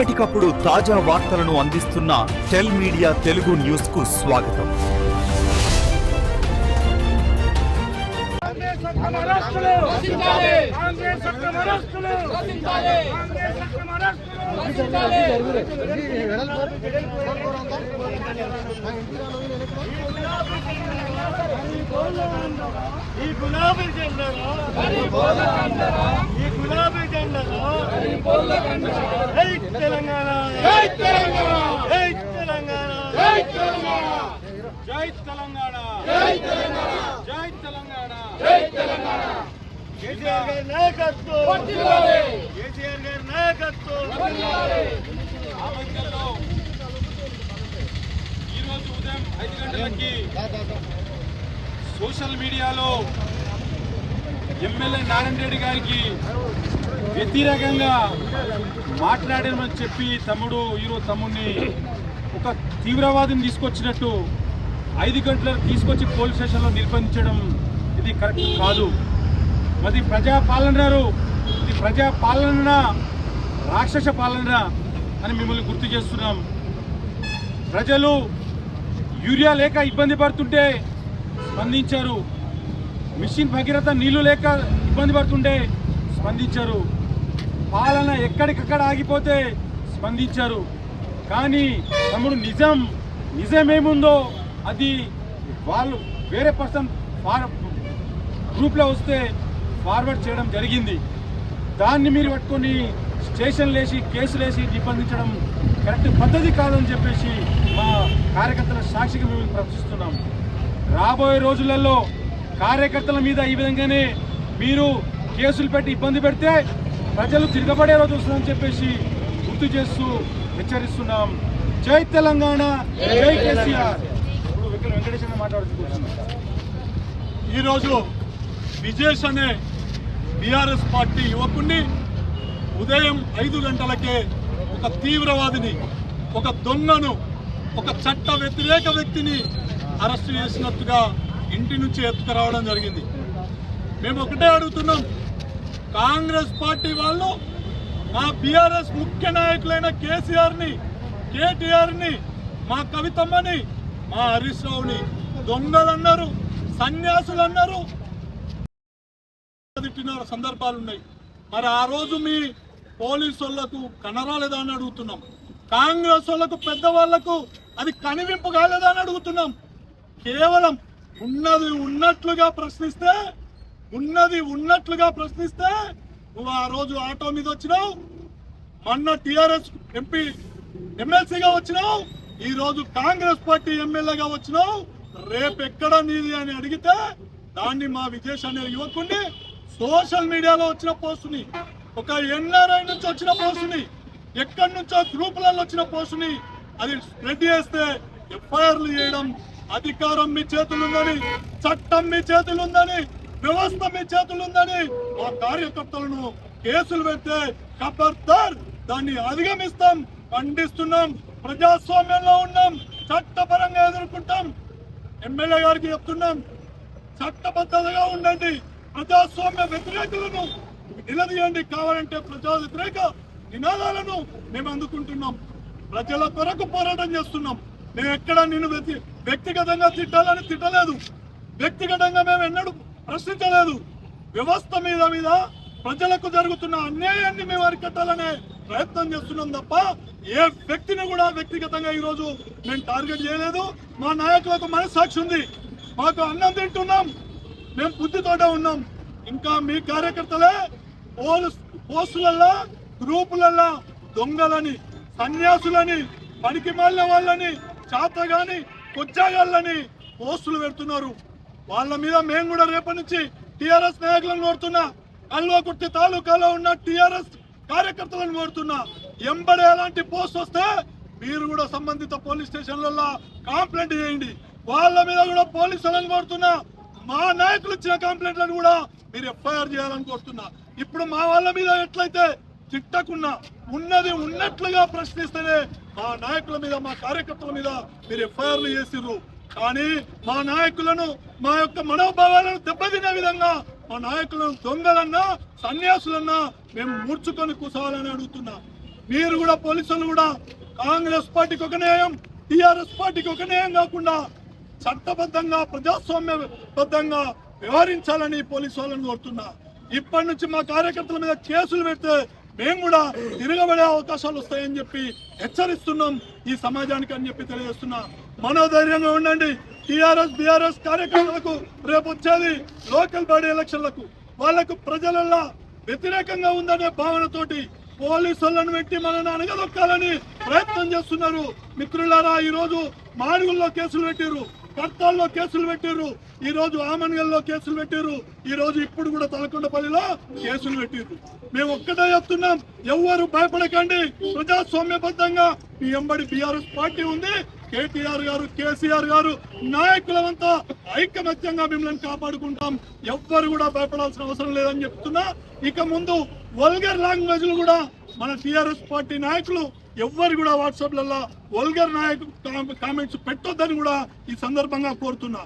ఎప్పటికప్పుడు తాజా వార్తలను అందిస్తున్న టెల్ మీడియా తెలుగు న్యూస్కు స్వాగతం ఈ గులాబీ జెండా ఈ గులాబీ తెలంగాణ జై తెలంగాణ జై తెలంగాణ జై తెలంగాణ జై తెలంగాణ జై తెలంగాణ జై తెలంగాణ జై తెలంగాణ కేసీఆర్ గారి నాయకత్వం కేసీఆర్ గారి నాయకత్వం ఆ మధ్యలో ఈరోజు ఉదయం ఐదు గంటలకి సోషల్ మీడియాలో ఎమ్మెల్యే నారాయణ రెడ్డి గారికి వ్యతిరేకంగా మాట్లాడామని చెప్పి తమ్ముడు ఈరోజు తమ్ముడిని ఒక తీవ్రవాదిని తీసుకొచ్చినట్టు ఐదు గంటలకు తీసుకొచ్చి పోలీస్ స్టేషన్లో నిర్బంధించడం ఇది కరెక్ట్ కాదు. మరి ప్రజాపాలనరు ఇది ప్రజాపాలన రాక్షస పాలన అని మిమ్మల్ని గుర్తు చేస్తున్నాం. ప్రజలు యూరియా లేక ఇబ్బంది పడుతుంటే స్పందించారు. మిషన్ భగీరథ నీళ్ళు లేక ఇబ్బంది పడుతుంటే స్పందించారు. పాలన ఎక్కడికక్కడ ఆగిపోతే స్పందించారు. కానీ తమ్ముడు నిజం నిజమేముందో అది వాళ్ళు వేరే పర్సన్ ఫార్ గ్రూప్లో వస్తే ఫార్వర్డ్ చేయడం జరిగింది. దాన్ని మీరు పట్టుకొని స్టేషన్ లేసి కేసులేసి వేసి కరెక్ట్ పద్ధతి కాదని చెప్పేసి మా కార్యకర్తల సాక్షిగా మేము ప్రశ్నిస్తున్నాం రాబోయే రోజులలో కార్యకర్తల మీద ఈ విధంగానే మీరు కేసులు పెట్టి ఇబ్బంది పెడితే ప్రజలు తిరగబడే రోజు వస్తుందని చెప్పేసి గుర్తు చేస్తూ హెచ్చరిస్తున్నాం. జై తెలంగాణ జై కేసీఆర్. ఇప్పుడు విక్రమ్ వెంకటేశ్వర మాట్లాడుతున్నాం ఈరోజు విజేష్ అనే బీఆర్ఎస్ పార్టీ యువకుడిని ఉదయం ఐదు గంటలకే ఒక తీవ్రవాదిని ఒక దొంగను ఒక చట్ట వ్యతిరేక వ్యక్తిని అరెస్ట్ చేసినట్టుగా ఇంటి నుంచి ఎత్తుకురావడం జరిగింది. మేము ఒకటే అడుగుతున్నాం. కాంగ్రెస్ పార్టీ వాళ్ళు మా బీఆర్ఎస్ ముఖ్య నాయకులైన కేసీఆర్ని కేటీఆర్ని మా కవితమ్మని మా హరీష్ రావుని దొంగలు అన్నారు సన్యాసులు అన్నారు తిట్టిన సందర్భాలు ఉన్నాయి మరి ఆ రోజు మీ పోలీసు వాళ్ళకు కనరాలేదా అని అడుగుతున్నాం. కాంగ్రెస్ వాళ్ళకు పెద్దవాళ్ళకు అది కనివింపు కాలేదా అని అడుగుతున్నాం. కేవలం ఉన్నది ఉన్నట్లుగా ప్రశ్నిస్తే ఉన్నది ఉన్నట్లుగా ప్రశ్నిస్తే నువ్వు ఆ రోజు ఆటో మీద వచ్చినావు. మొన్న టిఆర్ఎస్ ఎంపీ ఎమ్మెల్సీగా వచ్చినావు. ఈ రోజు కాంగ్రెస్ పార్టీ ఎమ్మెల్యేగా వచ్చినావు. రేపు ఎక్కడ నీది అని అడిగితే దాన్ని మా విజేష్ అనే యువకుడిని సోషల్ మీడియాలో వచ్చిన పోస్టుని ఒక ఎన్ఆర్ఐ నుంచి వచ్చిన పోస్టుని ఎక్కడి నుంచో గ్రూపులలో వచ్చిన పోస్టుని అది స్ప్రెడ్ చేస్తే ఎఫ్ఐఆర్లు చేయడం అధికారం మీ చేతులుందని చట్టం మీ చేతులుందని వ్యవస్థ మీ చేతులు ఉందని మా కార్యకర్తలను కేసులు పెడితే ఖబర్దార్ దాన్ని అధిగమిస్తాం ఖండిస్తున్నాం ప్రజాస్వామ్యంలో ఉన్నాం చట్టపరంగా ఎదుర్కొంటాం. ఎమ్మెల్యే గారికి చెప్తున్నాం చట్టబద్ధతగా ఉండండి ప్రజాస్వామ్య వ్యతిరేకులను నిలదీయండి. కావాలంటే ప్రజా వ్యతిరేక నినాదాలను మేము అందుకుంటున్నాం. ప్రజల కొరకు పోరాటం చేస్తున్నాం. మేము ఎక్కడ నిన్ను వ్యక్తిగతంగా తిట్టాలని తిట్టలేదు. వ్యక్తిగతంగా మేము ఎన్నడూ ప్రశ్నించలేదు. వ్యవస్థ మీద మీద ప్రజలకు జరుగుతున్న అన్యాయాన్ని మేము అరికట్టాలనే ప్రయత్నం చేస్తున్నాం తప్ప ఏ వ్యక్తిని కూడా వ్యక్తిగతంగా ఈరోజు మేము టార్గెట్ చేయలేదు. మా నాయకులకు మనస్సాక్షి ఉంది. మాకు అన్నం తింటున్నాం. మేము బుద్ధితోట ఉన్నాం. ఇంకా మీ కార్యకర్తలే పోలీస్ పోస్టులల్లా గ్రూపులల్లా దొంగలని సన్యాసులని పనికి మాలిన వాళ్ళని చాతగాని కొచ్చాగాళ్ళని పోస్టులు పెడుతున్నారు. వాళ్ళ మీద మేము కూడా రేపటి నుంచి టిఆర్ఎస్ నాయకులను కోరుతున్నా కల్వకుర్తి తాలూకాలో ఉన్న టిఆర్ఎస్ కార్యకర్తలను కోరుతున్నా ఎంబడే అలాంటి పోస్ట్ వస్తే మీరు కూడా సంబంధిత పోలీస్ స్టేషన్లలో కంప్లైంట్ చేయండి. వాళ్ళ మీద కూడా పోలీసులను కోరుతున్నా మా నాయకులు ఇచ్చిన కంప్లైంట్లను కూడా మీరు ఎఫ్ఐఆర్ చేయాలని కోరుతున్నా. ఇప్పుడు మా వాళ్ళ మీద ఎట్లయితే తిట్టకున్నా ఉన్నది ఉన్నట్లుగా ప్రశ్నిస్తేనే మా నాయకుల మీద మా కార్యకర్తల మీద మీరు ఎఫ్ఐఆర్లు చేసిర్రు. కానీ మా నాయకులను మా యొక్క మనోభావాలను దెబ్బతినే విధంగా మా నాయకులను దొంగలన్నా సన్యాసులన్నా మేము మూర్చుకొని కూసాలని అడుగుతున్నా. మీరు కూడా పోలీసులు కూడా కాంగ్రెస్ పార్టీకి ఒక న్యాయం టీఆర్ఎస్ పార్టీకి ఒక న్యాయం కాకుండా చట్టబద్ధంగా ప్రజాస్వామ్యబద్ధంగా వ్యవహరించాలని పోలీసు వాళ్ళని కోరుతున్నా. ఇప్పటి నుంచి మా కార్యకర్తల మీద కేసులు పెడితే మేము కూడా తిరగబడే అవకాశాలు వస్తాయని చెప్పి హెచ్చరిస్తున్నాం ఈ సమాజానికి అని చెప్పి తెలియజేస్తున్నా. మనోధైర్యంగా ఉండండి. టిఆర్ఎస్ బిఆర్ఎస్ కార్యకర్తలకు రేపు వచ్చేది లోకల్ బాడీ ఎలక్షన్లకు. వాళ్ళకు ప్రజలలో వ్యతిరేకంగా ఉందనే భావనతోటి పోలీసులను పెట్టి మనల్ని అనగదొక్కాలని ప్రయత్నం చేస్తున్నారు. మిత్రులారా ఈ రోజు మాడుగుల్లో కేసులు పెట్టిర్రు కర్తాల్లో కేసులు పెట్టిర్రు ఈ రోజు ఆమన్గల్లో కేసులు పెట్టిర్రు ఈ రోజు ఇప్పుడు కూడా తలకొండపల్లిలో కేసులు పెట్టిర్రు. మేము ఒక్కటే చెప్తున్నాం ఎవ్వరు భయపడకండి. ప్రజాస్వామ్యబద్ధంగా మీ ఎంబడి బీఆర్ఎస్ పార్టీ ఉంది కేటీఆర్ గారు కేసీఆర్ గారు నాయకులమంతా ఐకమత్యంగా మిమ్మల్ని కాపాడుకుంటాం. ఎవ్వరు కూడా భయపడాల్సిన అవసరం లేదని చెప్తున్నా. ఇక ముందు వల్గర్ లాంగ్వేజ్లు కూడా మన టిఆర్ఎస్ పార్టీ నాయకులు ఎవ్వరు కూడా వాట్సాప్లలో వల్గర్ నాయకు కామెంట్స్ పెట్టొద్దని కూడా ఈ సందర్భంగా కోరుతున్నా.